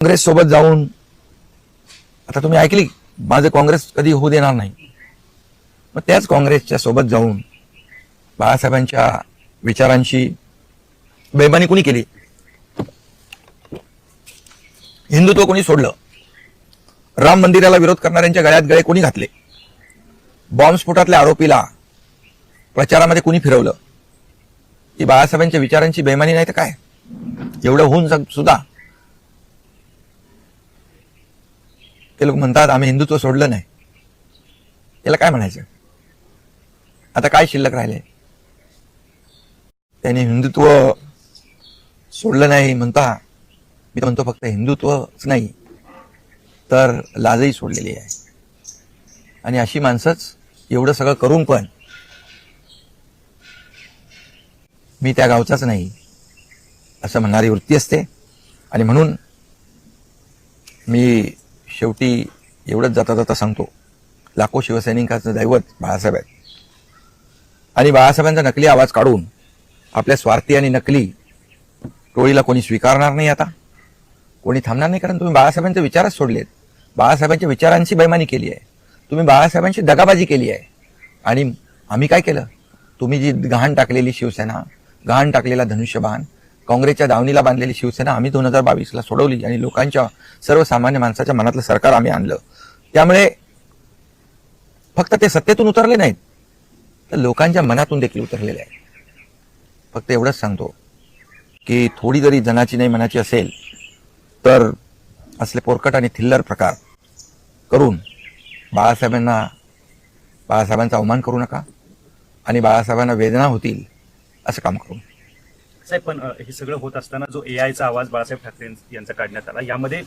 काँग्रेस सोबत जाऊन आता तुम्ही ऐकली माझं काँग्रेस कधी होऊ देणार नाही. मग त्याच काँग्रेसच्या सोबत जाऊन बाळासाहेबांच्या विचारांची बेमानी कोणी केली? हिंदुत्व कोणी सोडलं? राम मंदिराला विरोध करणाऱ्यांच्या गळ्यात गळे कोणी घातले? बॉम्बस्फोटातल्या आरोपीला प्रचारामध्ये कोणी फिरवलं? ही बाळासाहेबांच्या विचारांची बेमानी नाही तर काय? एवढं होऊन सुद्धा ते लोक म्हणतात आम्ही हिंदुत्व सोडलं नाही. याला काय म्हणायचं? आता काय शिल्लक राहिले? त्यांनी हिंदुत्व सोडलं नाही म्हणता मी म्हणतो फक्त हिंदुत्वच नाही तर लाजही सोडलेली आहे. आणि अशी माणसंच एवढं सगळं करून पण मी त्या गावचाच नाही असं म्हणणारी वृत्ती असते. आणि म्हणून मी शेवटी एवढंच जाता जाता सांगतो. लाखो शिवसैनिकांचं दैवत बाळासाहेब आहेत. आणि बाळासाहेबांचा नकली आवाज काढून आपल्या स्वार्थी आणि नकली टोळीला कोणी स्वीकारणार नाही आता? कोणी थांबणार नाही? कारण तुम्ही बाळासाहेबांचे विचारच सोडलेत. बाळासाहेबांच्या विचारांची बैमानी केली आहे. तुम्ही बाळासाहेबांची दगाबाजी केली आहे. आणि आम्ही काय केलं? तुम्ही जी गहाण टाकलेली शिवसेना गहाण टाकलेला धनुष्यबाण काँग्रेसच्या दावणीला बांधलेली शिवसेना आम्ही दोन हजार बावीसला सोडवली आणि लोकांच्या सर्वसामान्य माणसाच्या मनातलं सरकार आम्ही आणलं. त्यामुळे फक्त ते सत्तेतून उतरले नाहीत तर लोकांच्या मनातून देखील उतरलेले आहे फक्त एवढंच सांगतो की थोडी जरी जनाची नाही मनाची असेल तर असले पोरकट आणि थिल्लर प्रकार करून बाळासाहेबांना बाळासाहेबांचा अवमान करू नका आणि बाळासाहेबांना वेदना होतील असं काम करू साहेब पण हे सगळं होत असताना जो एआयचा आवाज बाळासाहेब ठाकरे यांचा काढण्यात आला यामध्ये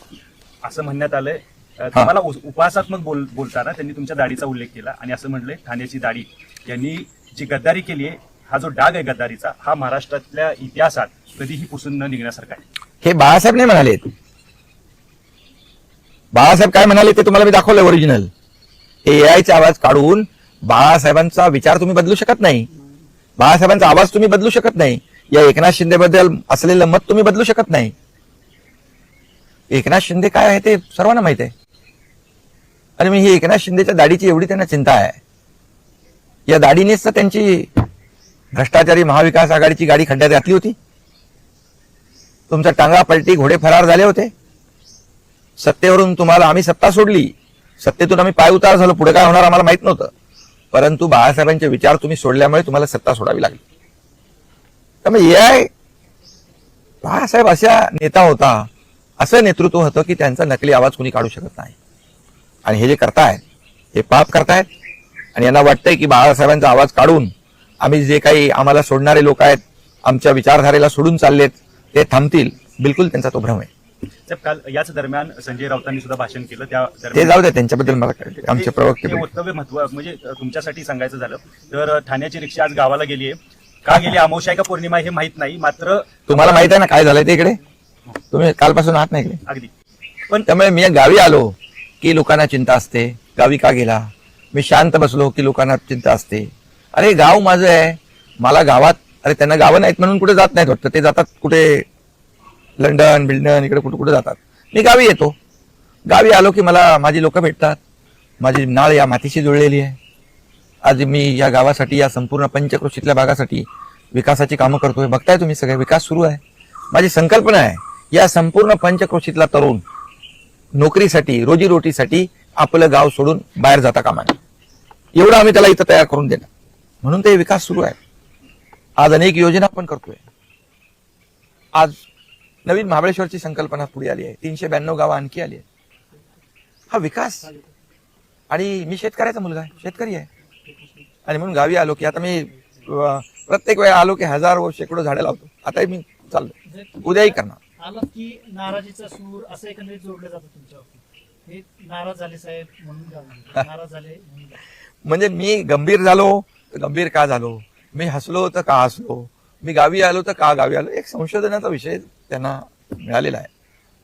असं म्हणण्यात आलंय तुम्हाला उपहासात्मक बोल बोलताना त्यांनी तुमच्या दाढीचा उल्लेख केला आणि असं म्हणलंय ठाण्याची दाढी यांनी जी गद्दारी केली आहे हा जो डाग आहे गद्दारीचा हा महाराष्ट्रातल्या इतिहासात कधीही पुसून न निघण्यासारखा आहे. हे बाळासाहेब नाही म्हणाले. बाळासाहेब काय म्हणाले ते तुम्हाला मी दाखवलं ओरिजिनल एआयचा आवाज काढून बाळासाहेबांचा विचार तुम्ही बदलू शकत नाही. बाळासाहेबांचा आवाज तुम्ही बदलू शकत नाही. या एकनाथ शिंदे बद्दल असलेलं मत तुम्ही बदलू शकत नाही. एकनाथ शिंदे काय आहे ते सर्वांना माहीत आहे. आणि मी ही एकनाथ शिंदेच्या दाढीची एवढी त्यांना चिंता आहे. या दाढीनेच तर त्यांची भ्रष्टाचारी महाविकास आघाडीची गाडी खड्ड्यात घातली होती. तुमचा टांगा पलटी घोडे फरार झाले होते. सत्तेवरून तुम्हाला आम्ही सत्ता सोडली. सत्तेतून आम्ही पाय उतार झालो. पुढे काय होणार आम्हाला माहीत नव्हतं. परंतु बाळासाहेबांचे विचार तुम्ही सोडल्यामुळे तुम्हाला सत्ता सोडावी लागली. त्यामुळे ए आय बाळासाहेब अशा नेता होता असं नेतृत्व होतं की त्यांचा नकली आवाज कोणी काढू शकत नाही. आणि हे जे करतायत हे पाप करतायत आणि यांना वाटतंय की बाळासाहेबांचा आवाज काढून आम्ही जे काही आम्हाला सोडणारे लोक आहेत आमच्या विचारधारेला सोडून चाललेत ते थांबतील बिलकुल त्यांचा तो भ्रम आहे. काल याच दरम्यान संजय राऊतांनी सुद्धा भाषण केलं. त्या ते जाऊ दे त्यांच्याबद्दल मला कळते आमचे प्रवक्ते वक्तव्य महत्त्व म्हणजे तुमच्यासाठी सांगायचं झालं तर ठाण्याची रिक्षा आज गावाला गेली आहे. का गेली अमावस्या आहे का पौर्णिमा आहे हे माहीत नाही मात्र तुम्हाला माहीत आहे ना काय झालंय ते इकडे? तुम्ही कालपासून आहात ना इकडे? अगदी. पण त्यामुळे मी गावी आलो की लोकांना चिंता असते. गावी का गेला? मी शांत बसलो की लोकांना चिंता असते. अरे गाव माझं आहे. मला गावात अरे त्यांना गावं नाहीत म्हणून कुठे जात नाहीत वाटतं. ते जातात कुठे? लंडन बिल्डन इकडे कुठे कुठे जातात. मी गावी येतो. गावी आलो की मला माझी लोक भेटतात. माझी नाळ या मातीशी जुळलेली आहे. आज मी या गावासाठी या संपूर्ण पंचक्रोशीतल्या भागासाठी विकासाची कामं करतोय. बघताय तुम्ही सगळे विकास सुरू आहे. माझी संकल्पना आहे या संपूर्ण पंचक्रोशीतला तरुण नोकरीसाठी रोजीरोटीसाठी आपलं गाव सोडून बाहेर जाता कामा नये. एवढं आम्ही त्याला इथं तयार करून देणार म्हणून ते विकास सुरू आहे. आज अनेक योजना आपण करतोय. आज नवीन महाबळेश्वरची संकल्पना पुढे आली आहे. तीनशे ब्याण्णव गावं आणखी आली आहे हा विकास. आणि मी शेतकऱ्याचा मुलगा आहे. शेतकरी आहे. आणि म्हणून गावी आलो की आता मी प्रत्येक वेळा आलो की हजार व शेकडो झाडं लावतो. आता मी चाललो उद्याही करणार. आलात की नाराजीचा सूर असं एकंदरीत जोडलं जातं तुमच्या बाबतीत हे नाराज झाले साहेब म्हणून गाव नाराज झाले म्हणून गाव. म्हणजे मी गंभीर झालो तर गंभीर का झालो? मी हसलो तर का हसलो? मी गावी आलो तर का गावी आलो? एक संशोधनाचा विषय त्यांना मिळालेला आहे.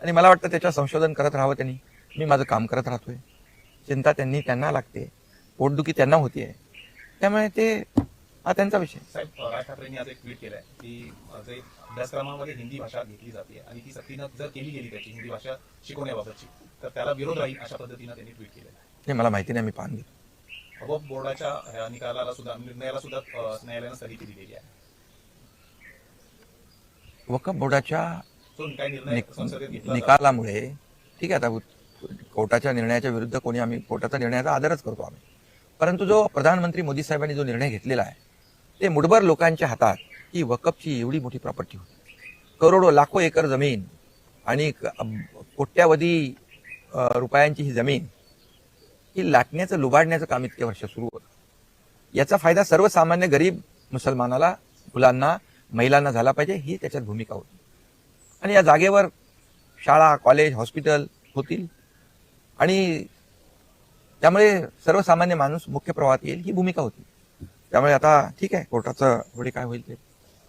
आणि मला वाटतं त्याच्या संशोधन करत राहावं त्यांनी. मी माझं काम करत राहतोय. चिंता त्यांनी त्यांना लागते. पोटदुखी त्यांना होतीये. त्यामुळे ते हा त्यांचा विषय. साहेब राज ठाकरेंनी आज एक ट्विट केलंय की जे अभ्यासक्रमामध्ये हिंदी भाषा घेतली जाते आणि ती सक्तीनं जर केली गेली त्याची हिंदी भाषा शिकवण्याबाबतची तर त्याला विरोध राहील अशा पद्धतीनं त्यांनी ट्विट केलंय. हे मला माहिती नाही मी पाहून घेतो. वक्फ बोर्डाच्या निकालाला सुद्धा निर्णयाला सुद्धा न्यायालयानं स्थगिती दिलेली आहे. वकफ बोर्डाच्या. निकालामुळे ठीक आहे आता कोर्टाच्या निर्णयाच्या विरुद्ध कोणी आम्ही कोर्टाचा निर्णयाचा आदरच करतो आम्ही. परंतु जो प्रधानमंत्री मोदी साहेबांनी जो निर्णय घेतलेला आहे ते मुठभर लोकांच्या हातात ही वकफची एवढी मोठी प्रॉपर्टी होती. करोडो लाखो एकर जमीन आणि क- कोट्यावधी रुपयांची ही जमीन ही लाटण्याचं लुबाडण्याचं काम इतके वर्ष सुरू होतं. याचा फायदा सर्वसामान्य गरीब मुसलमानाला मुलांना महिलांना झाला पाहिजे ही त्याच्यात भूमिका होती. आणि या जागेवर शाळा कॉलेज हॉस्पिटल होतील. आणि त्यामुळे सर्वसामान्य माणूस मुख्य प्रवाहात येईल ही भूमिका होती. त्यामुळे आता ठीक आहे कोर्टाचं पुढे काय होईल ते.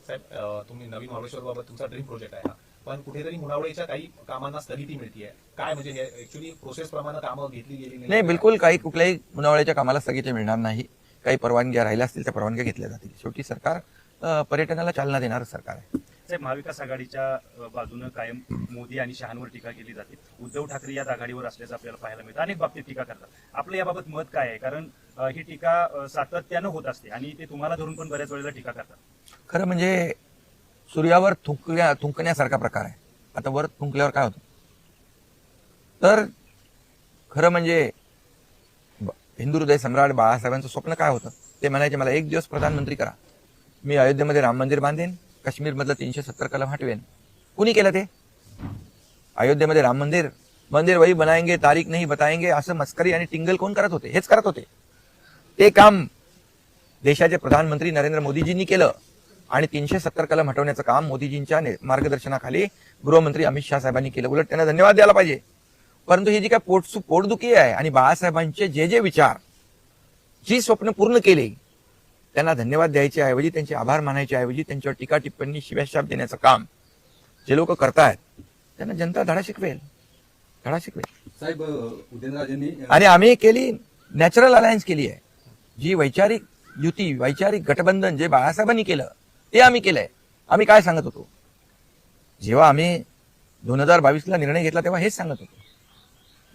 साहेब तुम्ही नवीन महाबळेश्वर बाबत तुमचा ड्रीम प्रोजेक्ट आहे पण कुठेतरी मुनावळेच्या काही कामांना स्थगिती मिळतीये. काय म्हणजे ऍक्च्युली प्रोसेस प्रमाणे कामं घेतली गेली नाही. बिलकुल काही कुठल्याही मुनावळ्याच्या कामाला स्थगिती मिळणार नाही. काही परवानग्या राहिल्या असतील त्या परवानग्या घेतल्या जातील. शेवटी सरकार पर्यटनाला चालना देणारं सरकार आहे. साहेब महाविकास आघाडीच्या बाजूनं कायम मोदी आणि शहांवर टीका केली जाते. उद्धव ठाकरे याच आघाडीवर असल्याचं आपल्याला पाहायला मिळतं. अनेक बाबतीत टीका करतात. आपलं याबाबत मत काय आहे? कारण ही टीका सातत्यानं होत असते आणि ते तुम्हाला धरून पण बऱ्याच वेळेला टीका करतात. खरं म्हणजे सूर्यावर थुंकण्या थुंकण्यासारखा प्रकार आहे. आता वर थुंकल्यावर काय होतं? तर खरं म्हणजे हिंदू हृदय सम्राट बाळासाहेबांचं स्वप्न काय होतं? ते म्हणायचे मला एक दिवस प्रधानमंत्री करा. मी अयोध्येमध्ये राम मंदिर बांधेन. काश्मीरमधलं तीनशे सत्तर कलम हटवेन. कुणी केलं ते? अयोध्येमध्ये राम मंदिर. मंदिर वही बनाएंगे तारीख नाही बताएंगे असं मस्करी आणि टिंगल कोण करत होते? हेच करत होते. ते काम देशाचे प्रधानमंत्री नरेंद्र मोदीजींनी केलं आणि तीनशे सत्तर कलम हटवण्याचं काम मोदीजींच्या मार्गदर्शनाखाली गृहमंत्री अमित शहा साहेबांनी केलं. उलट त्यांना धन्यवाद द्यायला पाहिजे. परंतु ही जी काय पोटसू पोटदुखी आहे आणि बाळासाहेबांचे जे जे विचार जी स्वप्न पूर्ण केली त्यांना धन्यवाद द्यायचे ऐवजी त्यांचे आभार मानायचे ऐवजी त्यांच्यावर टीका टिप्पणी शिव्याशाप देण्याचं काम जे लोक करतायत त्यांना जनता धडा शिकवेल. धडा शिकवेल. साहेब उदयनराजेंनी आणि आम्ही केली नॅचरल अलायन्स केली आहे. जी वैचारिक युती वैचारिक गठबंधन जे बाळासाहेबांनी केलं ते आम्ही केलंय. आम्ही काय सांगत होतो? जेव्हा आम्ही दोन हजार बावीसला निर्णय घेतला तेव्हा हेच सांगत होतो.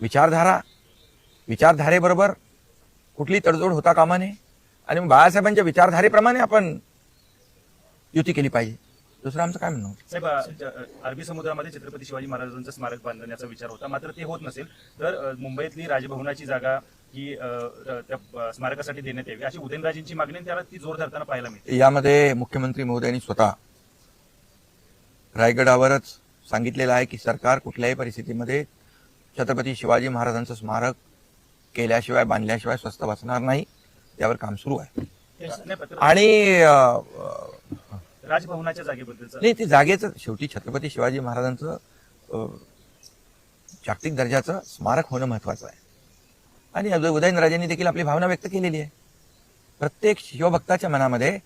विचारधारा विचारधारेबरोबर कुठली तडजोड होता कामा नये. आणि मग बाळासाहेबांच्या विचारधारेप्रमाणे आपण युती केली पाहिजे. दुसरं आमचं काय म्हणणं? साहेब अरबी समुद्रामध्ये छत्रपती शिवाजी महाराजांचं स्मारक बांधण्याचा विचार होता. मात्र ते होत नसेल. तर मुंबईतली राजभवनाची जागा ही त्या स्मारकासाठी देण्यात यावी. अशी उदयनराजेंची मागणी त्याला ती जोर धरताना पाहायला मिळते. यामध्ये मुख्यमंत्री महोदयांनी स्वतः रायगडावरच सांगितलेलं आहे की सरकार कुठल्याही परिस्थितीमध्ये छत्रपती शिवाजी महाराजांचं स्मारक केल्याशिवाय बांधल्याशिवाय स्वस्त बसणार नाही. त्यावर काम सुरू आहे. आणि राजभवनाच्या जागेबद्दलचं. नाही ते जागेचं शेवटी छत्रपती शिवाजी महाराजांचं जागतिक दर्जाचं स्मारक होणं महत्वाचं आहे. आणि उदय- उदयनराजेंनी देखील आपली भावना व्यक्त केलेली आहे. प्रत्येक शिवभक्ताच्या मनामध्ये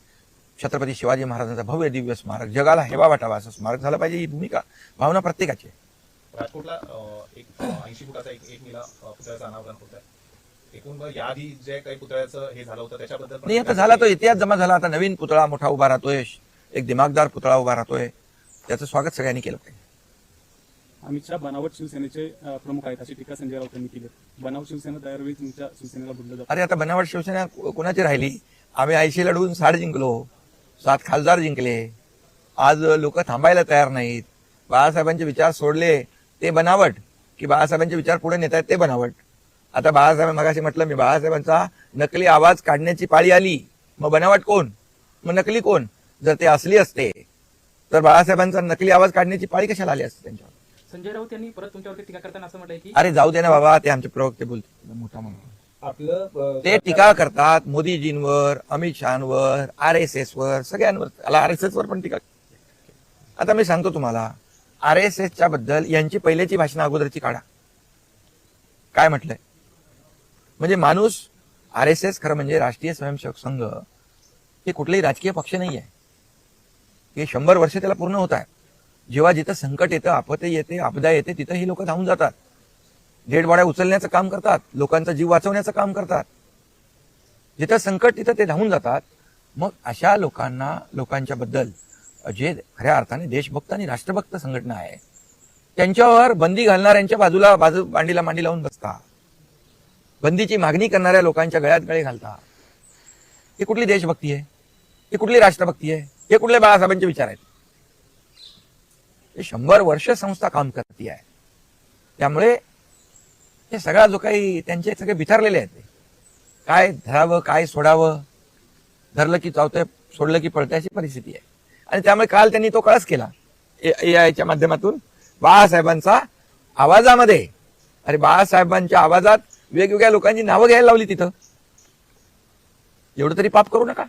छत्रपती शिवाजी महाराजांचं भव्य दिव्य स्मारक जगाला हेवा वाटावा असं स्मारक झालं पाहिजे ही भूमिका भावना प्रत्येकाची राजकोटला एक ऐंशी फुटाचा एक एक मिला पुतळ्याचं अनावरण होत. आहे एकूण मग याआधी जे काही पुतळ्याचं हे झालं होतं त्याच्याबद्दल पण नाही आता झाला तो इतिहास जमा झाला. आता नवीन पुतळा मोठा उभा राहतोय. एक दिमागदार पुतळा उभा राहतोय. त्याचं स्वागत सगळ्यांनी केलं पाहिजे. अमित शहा बनावट शिवसेनेचे प्रमुख आहेत अशी टीका संजय राऊत यांनी केली बनावट शिवसेना दरवेळी तुमच्या शिवसेनेला बोललं जातं. अरे आता बनावट शिवसेना कोणाची राहिली? आम्ही ऐंशी लढवून साठ जिंकलो. सात खासदार जिंकले. आज लोक थांबायला तयार नाहीत. बाळासाहेबांचे विचार सोडले ते बनावट. की बाळासाहेबांचे विचार पुढे नेत आहेत ते बनावट. आता बाळासाहेब मगाशी म्हटलं मी बाळासाहेबांचा नकली आवाज काढण्याची पाळी आली. मग बनावट कोण? मग नकली कोण? जर ते असली असते तर बाळासाहेबांचा नकली आवाज काढण्याची पाळी कशाला आली असते त्यांच्यावर? संजय राऊत यांनी परत तुमच्यावरती टीका करताना असं म्हटलंय की अरे जाऊ दे ना बाबा ते आमचे प्रवक्ते बोलते मोठा म्हणून आपलं ते टीका करतात मोदीजींवर अमित शहावर आर एस एस वर सगळ्यांवर. त्याला आर एस एस वर पण टीका आता मी सांगतो तुम्हाला आर एस एसच्या बद्दल यांची पहिल्याची भाषण अगोदरची काढा. काय म्हटलंय? म्हणजे माणूस आर एस एस खरं म्हणजे राष्ट्रीय स्वयंसेवक संघ हे कुठलाही राजकीय पक्ष नाही आहे हे शंभर वर्ष त्याला पूर्ण होत आहे. जेव्हा जिथं संकट येतं आपत्ती येते आपदा येते तिथं ही लोक धावून जातात. डेड उचलण्याचं काम करतात लोकांचा जीव वाचवण्याचं काम करतात. जिथं संकट तिथं ते धावून जातात. मग अशा लोकांना लोकांच्या बद्दल जे खऱ्या अर्थाने देशभक्त आणि राष्ट्रभक्त संघटना आहे त्यांच्यावर बंदी घालणाऱ्यांच्या बाजूला बाजू मांडीला मांडी लावून बसतात. बंदीची मागणी करणाऱ्या लोकांच्या गळ्यात गळे घालता. ही कुठली देशभक्ती आहे? ही कुठली राष्ट्रभक्ती आहे? हे कुठले बाळासाहेबांचे विचार आहेत? हे शंभर वर्ष संस्था काम करते आहे. त्यामुळे हे सगळा जो काही त्यांचे सगळे विचारलेले आहेत ते. काय धरावं काय सोडावं? धरलं की चावतंय सोडलं की पळतंय अशी परिस्थिती आहे. आणि त्यामुळे काल त्यांनी तो कळस केला. ए माध्यमातून बाळासाहेबांचा आवाजामध्ये. अरे बाळासाहेबांच्या आवाजात वेगवेगळ्या लोकांची नावं घ्यायला लावली तिथं. एवढं तरी पाप करू नका.